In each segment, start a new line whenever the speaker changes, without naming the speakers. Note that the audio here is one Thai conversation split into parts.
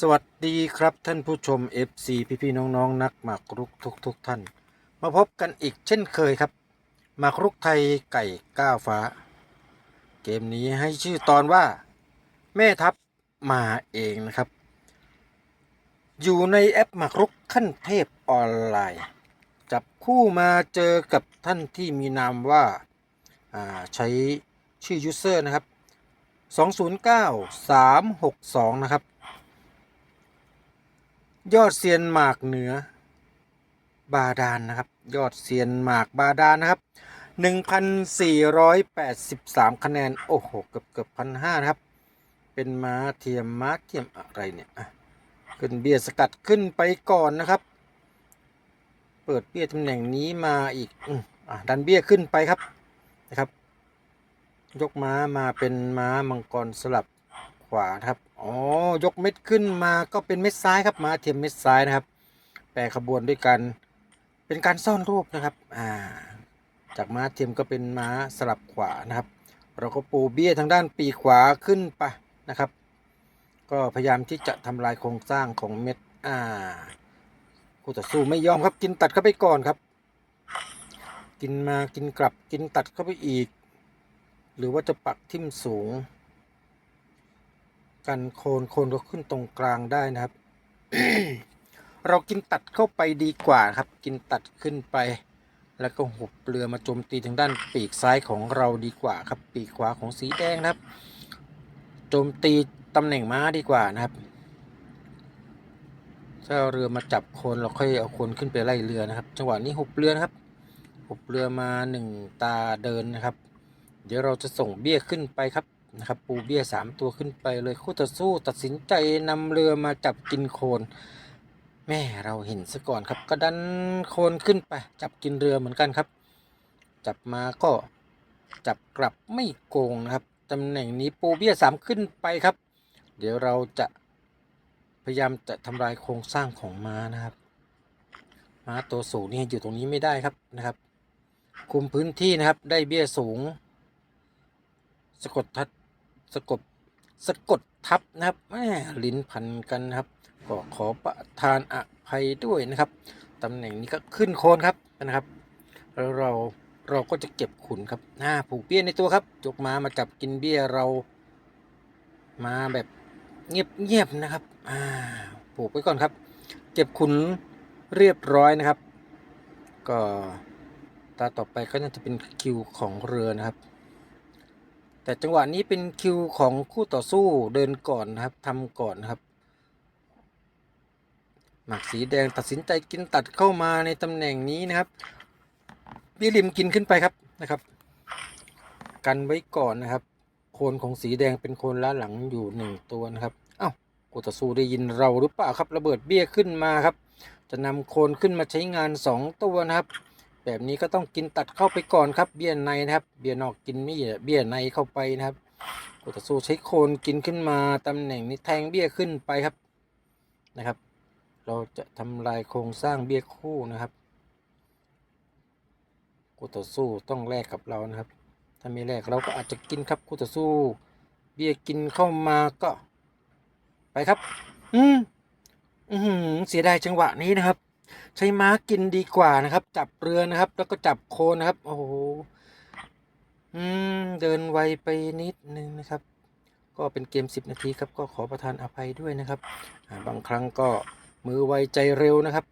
สวัสดีครับท่านผู้ชม FC พี่พี่ๆน้องๆนักหมากรุกทุกทุกท่าน มาพบกันอีกเช่นเคยครับหมากรุกไทยไก่ก้าวฟ้า เกมนี้ให้ชื่อตอนว่า แม่ทัพมาเองนะครับ อยู่ในแอปหมากรุกขั้นเทพออนไลน์ จับคู่มาเจอกับท่านที่มีนามว่าอ่าใช้ชื่อยูเซอร์นะครับ 209362 นะครับ ยอดเซียนหมากเหนือบาดาลนนะครับ ยอดเซียนหมากบาดาลนะครับ 1,483 คะแนน โอ้โห เกือบเกือบพันห้าครับ เป็นม้าเทียมม้าเทียมอะไรเนี่ยขึ้นเบี้ยสกัดขึ้นไปก่อนนะครับ เปิดเบี้ยตำแหน่งนี้มาอีกอะดันเบี้ยขึ้นไปครับนะครับ ยกม้ามาเป็นม้ามังกรสลับ วาครับ อ๋อ ยกเม็ดขึ้นมาก็เป็นเม็ดซ้ายครับ มาเทียมเม็ดซ้ายนะครับ แปรขบวนด้วยกัน เป็นการซ่อนรูปนะครับ อ่า จากม้าเทียมก็เป็นม้าสลับขวานะครับ เราก็ปูเบี้ยทางด้านปีขวาขึ้นไปนะครับ ก็พยายามที่จะทำลายโครงสร้างของเม็ด อ่า คู่ต่อสู้ไม่ยอมครับกินตัดเข้าไปก่อนครับ กินมากินกลับกินตัดเข้าไปอีก หรือว่าจะปักทิ่มสูง กันโคนโคนก็ขึ้นตรงกลางได้นะครับ เรากินตัดเข้าไปดีกว่าครับ กินตัดขึ้นไป แล้วก็หุบเรือมาโจมตีทางด้านปีกซ้ายของเราดีกว่าครับ ปีกขวาของสีแดงนะครับโจมตีตำแหน่งม้าดีกว่านะครับถ้าเรือมาจับโคนเราค่อยเอาโคนขึ้นไปไล่เรือนะครับ จังหวะนี้หุบเรือนะครับหุบเรือมาหนึ่งตาเดินนะครับ เดี๋ยวเราจะส่งเบี้ยขึ้นไปครับ นะครับ ปูเบี้ยสามตัวขึ้นไปเลยคู่ต่อสู้ตัดสินใจนำเรือมาจับกินโคนแม่เราเห็นซะก่อนครับ ก็ดันโคนขึ้นไป จับกินเรือเหมือนกันครับ จับมาก็จับกลับไม่โกงนะครับตำแหน่งนี้ปูเบี้ยสามขึ้นไปครับ เดี๋ยวเราจะพยายามจะทำลายโครงสร้างของม้านะครับม้าตัวสูงนี่อยู่ตรงนี้ไม่ได้ครับนะครับ คุมพื้นที่นะครับได้เบี้ยสูง สะกดทัด สะกดสะกดทับนะครับแม่ลิ้นพันกันนะครับ ก็ขอประทานอภัยด้วยนะครับตำแหน่งนี้ก็ขึ้นโคนครับนะครับแล้วเราเราก็จะเก็บขุนครับหน้าผูกเบี้ยในตัวครับจกมามาจับกินเบี้ยเรามาแบบเงียบเงียบๆนะครับอ่าผูกไว้ก่อนครับ เก็บขุนเรียบร้อยนะครับ ก็ตาต่อไปก็น่าจะเป็นคิวของเรือนะครับ แต่จังหวะนี้เป็นคิวของคู่ต่อสู้เดินก่อนนะครับทำก่อนครับ หมากสีแดงตัดสินใจกินตัดเข้ามาในตำแหน่งนี้นะครับพี่ริมกินขึ้นไปครับนะครับ กันไว้ก่อนนะครับ โคนของสีแดงเป็นโคนล้าหลังอยู่หนึ่งตัวนะครับเอ้ากูต่อสู้ได้ยินเราหรือเปล่าครับระเบิดเบี้ยขึ้นมาครับ จะนำโคนขึ้นมาใช้งานสองตัวนะครับ แบบนี้ก็ต้องกินตัดเข้าไปก่อนครับ เบี้ยในนะครับ เบี้ยนอกกินไม่เบี้ยในเข้าไปนะครับกูต่อสู้ใช้โคนกินขึ้นมาตำแหน่งนี้แทงเบี้ยขึ้นไปครับนะครับ เราจะทำลายโครงสร้างเบี้ยคู่นะครับคู่ต่อสู้ต้องแลกกับเรานะครับ ถ้าไม่แลกเราก็อาจจะกินครับคู่ต่อสู้ เบี้ยกินเข้ามาก็ ไปครับ อืมอือหือเสียดายจังหวะนี้นะครับ ใช้ม้ากินดีกว่านะครับ จับเรือนะครับ แล้วก็จับโคนนะครับ โอ้โหอืมเดินไวไปนิดนึงนะครับ ก็เป็นเกม 10 นาทีครับ ก็ขอประทานอภัยด้วยนะครับบางครั้งก็มือไวใจเร็วนะครับ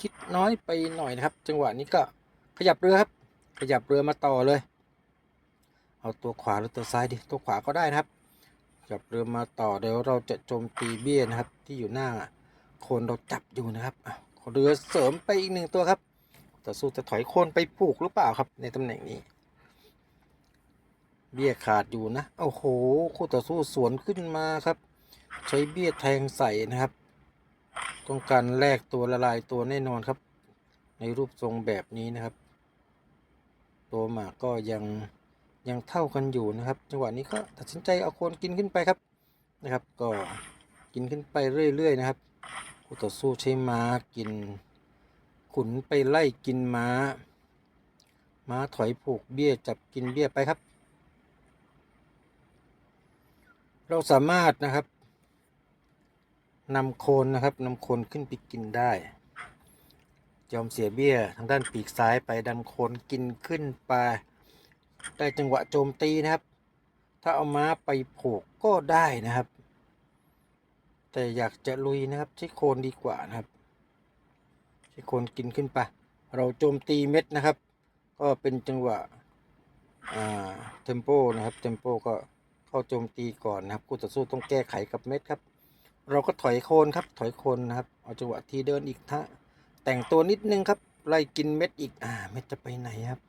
คิดน้อยไปหน่อยนะครับ จังหวะนี้ก็ขยับเรือครับ ขยับเรือมาต่อเลย เอาตัวขวาหรือตัวซ้ายดิตัวขวาก็ได้นะครับขยับเรือมาต่อเดี๋ยวเราจะโจมตีเบี้ยนะครับ ที่อยู่หน้าโคนเราจับอยู่นะครับ เรือเสริมไปอีกหนึ่งตัวครับต่อสู้จะถอยโคนไปผูกหรือเปล่าครับ ในตำแหน่งนี้ เบี้ยขาดอยู่นะโอ้โหคู่ต่อสู้สวนขึ้นมาครับ ใช้เบี้ยแทงใส่นะครับ ต้องการแลกตัวละลายตัวแน่นอนครับ ในรูปทรงแบบนี้นะครับ ตัวหมากก็ยังยังเท่ากันอยู่นะครับ จังหวะนี้ก็ตัดสินใจเอาโคนกินขึ้นไปครับนะครับ ก็กินขึ้นไปเรื่อยๆนะครับ คู่ต่อสู้ใช้ม้ากิน ขุนไปไล่กินม้า ม้าถอยผูกเบี้ยจับกินเบี้ยไปครับ เราสามารถนะครับนำโคนนะครับนำโคนขึ้นไปกินได้ ยอมเสียเบี้ยทางด้านปีกซ้ายไปดันโคนกินขึ้นไป ได้จังหวะโจมตีนะครับ ถ้าเอาม้าไปผูกก็ได้นะครับ แต่อยากจะลุยนะครับใช้โคนดีกว่านะครับใช้โคนกินขึ้นไป เราโจมตีเม็ดนะครับ ก็เป็นจังหวะอ่าเทมโปนะครับเทมโปก็เข้าโจมตีก่อนนะครับคู่ต่อสู้ต้องแก้ไขกับเม็ดครับ เราก็ถอยโคนครับถอยโคนนะครับ เอาจังหวะทีเดินอีกท่าแต่งตัวนิดนึงครับ ไล่กินเม็ดอีกอ่าเม็ดจะไปไหนครับ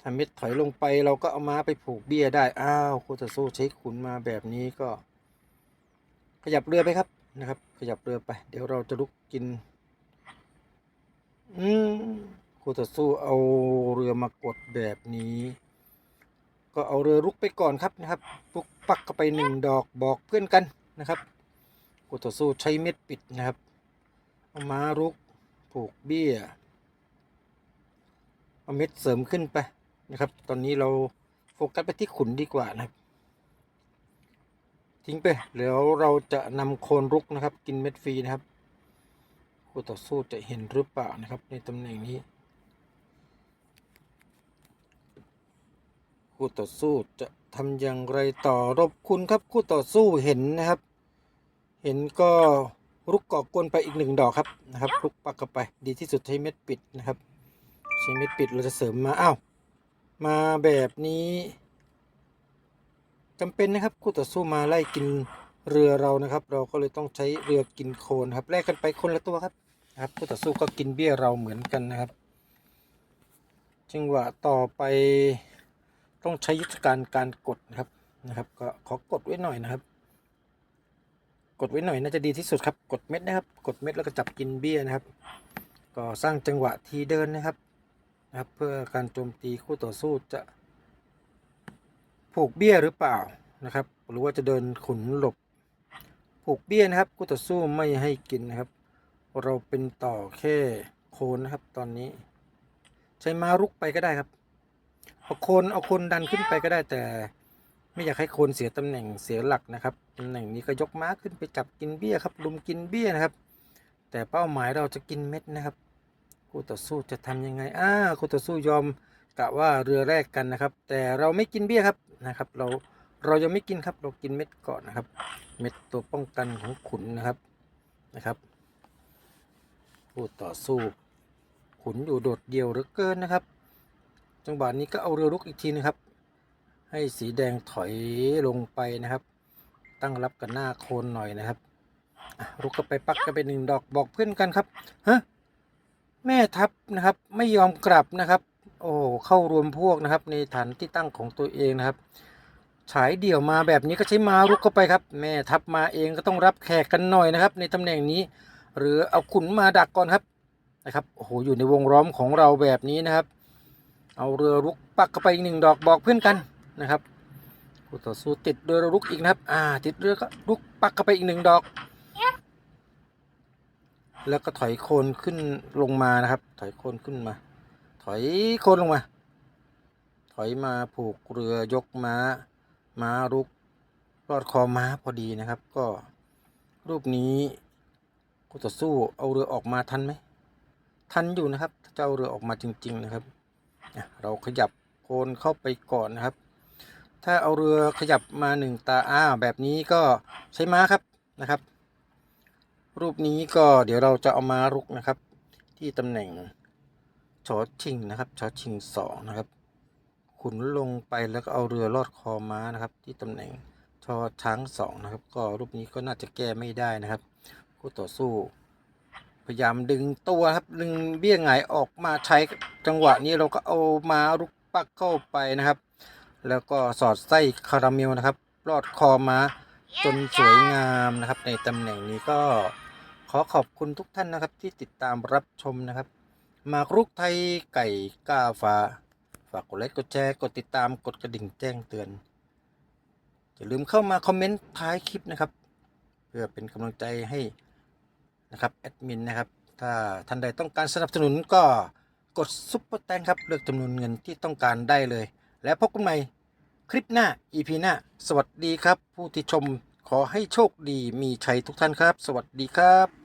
ถ้าเม็ดถอยลงไปเราก็เอาม้าไปผูกเบี้ยได้ อ้าวคู่ต่อสู้ใช้ขุนมาแบบนี้ก็ ขยับเรือไปครับนะครับ ขยับเรือไป เดี๋ยวเราจะลุกกิน อืมคู่ต่อสู้เอาเรือมากดแบบนี้ ก็เอาเรือลุกไปก่อนครับนะครับปุกปักเข้าไปหนึ่งดอกบอกเพื่อนกันนะครับคู่ต่อสู้ใช้เม็ดปิดนะครับเอาม้ารุกผูกเบี้ยเอาเม็ดเสริมขึ้นไปนะครับ ตอนนี้เราโฟกัสไปที่ขุนดีกว่านะครับ ทิ้งไปแล้วเราจะนำโคนรุกนะครับ กินเม็ดฟรีนะครับคู่ต่อสู้จะเห็นหรือเปล่านะครับ ในตำแหน่งนี้คู่ต่อสู้จะทำอย่างไรต่อรบคุณครับคู่ต่อสู้เห็นนะครับ เห็นก็รุกก่อกวนไปอีกหนึ่งดอกครับนะครับรุกปักเข้าไป ดีที่สุดใช้เม็ดปิดนะครับ ใช้เม็ดปิดเราจะเสริมมาอ้าวมาแบบนี้ จำเป็นนะครับคู่ต่อสู้มาไล่กินเรือเรานะครับ เราก็เลยต้องใช้เรือกินโคลนครับแลกกันไปคนละตัวครับนะครับคู่ต่อสู้ก็กินเบี้ยเราเหมือนกันนะครับจังหวะต่อไปต้องใช้ยุทธการการกดนะครับนะครับ ก็ขอกดไว้หน่อยนะครับ กดไว้หน่อยน่าจะดีที่สุดครับ กดเม็ดนะครับ กดเม็ดแล้วก็จับกินเบี้ยนะครับ ก็สร้างจังหวะทีเดินนะครับนะครับ เพื่อการโจมตีคู่ต่อสู้จะ ผูกเบี้ยหรือเปล่านะครับ หรือว่าจะเดินขุนหลบ ผูกเบี้ยนะครับคู่ต่อสู้ไม่ให้กินนะครับ เราเป็นต่อแค่โคนนะครับตอนนี้ ใช้ม้ารุกไปก็ได้ครับเอาโคนเอาโคนดันขึ้นไปก็ได้แต่ ไม่อยากให้โคนเสียตำแหน่งเสียหลักนะครับตำแหน่งนี้ก็ยกม้าขึ้นไปจับกินเบี้ยครับลุมกินเบี้ยนะครับ แต่เป้าหมายเราจะกินเม็ดนะครับคู่ต่อสู้จะทำยังไงอ้าคู่ต่อสู้ยอม กะว่าเรือแรกกันนะครับ แต่เราไม่กินเบี้ยครับนะครับ เราเรายังไม่กินครับ เรากินเม็ดก่อนนะครับ เม็ดตัวป้องกันของขุนนะครับนะครับคู่ต่อสู้ ขุนอยู่โดดเดี่ยวเหลือเกินนะครับ จังหวะนี้ก็เอาเรือรุกอีกทีนะครับ ให้สีแดงถอยลงไปนะครับ ตั้งรับกับหน้าโคนหน่อยนะครับอะรุกก็ไปปักก็ไปหนึ่งดอกบอกเพื่อนกันครับฮะแม่ทัพนะครับ ไม่ยอมกลับนะครับ โอ้เข้ารวมพวกนะครับ ในฐานที่ตั้งของตัวเองนะครับ ฉายเดี่ยวมาแบบนี้ก็ใช้มารุกเข้าไปครับ แม่ทัพมาเองก็ต้องรับแขกกันหน่อยนะครับ ในตำแหน่งนี้ หรือเอาขุนมาดักก่อนครับนะครับโอ้โหอยู่ในวงล้อมของเราแบบนี้นะครับ เอาเรือรุกปักเข้าไปอีกหนึ่งดอกบอกเพื่อนกันนะครับู่ต่อสู้ติดเรือรุกอีกนะครับ อ่า ติดเรือก็รุกปักเข้าไปอีกหนึ่งดอก แล้วก็ถอยโคนขึ้นลงมานะครับ ถอยโคนขึ้นมา ถอยโคนลงมา ถอยมาผูกเรือยกม้า ม้ารุกรอดคอม้าพอดีนะครับ ก็รูปนี้คู่ต่อสู้เอาเรือออกมาทันไหมทันอยู่นะครับถ้าจะเอาเรือออกมาจริง ๆนะครับ เราขยับโคนเข้าไปก่อนนะครับ ถ้าเอาเรือขยับมาหนึ่งตาอ้าแบบนี้ก็ใช้ม้าครับนะครับ รูปนี้ก็เดี๋ยวเราจะเอามารุกนะครับ ที่ตำแหน่ง ชอชิงนะครับชอชิงสองนะครับ ขุนลงไปแล้วก็เอาเรือลอดคอม้านะครับ ที่ตำแหน่งชอช้างสองนะครับ ก็รูปนี้ก็น่าจะแก้ไม่ได้นะครับคู่ต่อสู้ พยายามดึงตัวครับดึงเบี้ยหงายออกมาใช้จังหวะนี้เราก็เอามารุกปักเข้าไปนะครับ แล้วก็สอดไส้คาราเมลนะครับ ลอดคอม้าจนสวยงามนะครับ ในตำแหน่งนี้ก็ขอขอบคุณทุกท่านนะครับที่ติดตามรับชมนะครับ หมากรุกไทยไก่ก้าฟ้า ฝากกดไลค์กดแชร์กดติดตามกดกระดิ่งแจ้งเตือน อย่าลืมเข้ามาคอมเมนต์ท้ายคลิปนะครับ เพื่อเป็นกำลังใจให้นะครับแอดมินนะครับ ถ้าท่านใดต้องการสนับสนุนก็กดซุปเปอร์แตงครับ เลือกจำนวนเงินที่ต้องการได้เลย และพบกันใหม่คลิปหน้า EP หน้า สวัสดีครับ ผู้ที่ชมขอให้โชคดีมีชัยทุกท่านครับ สวัสดีครับ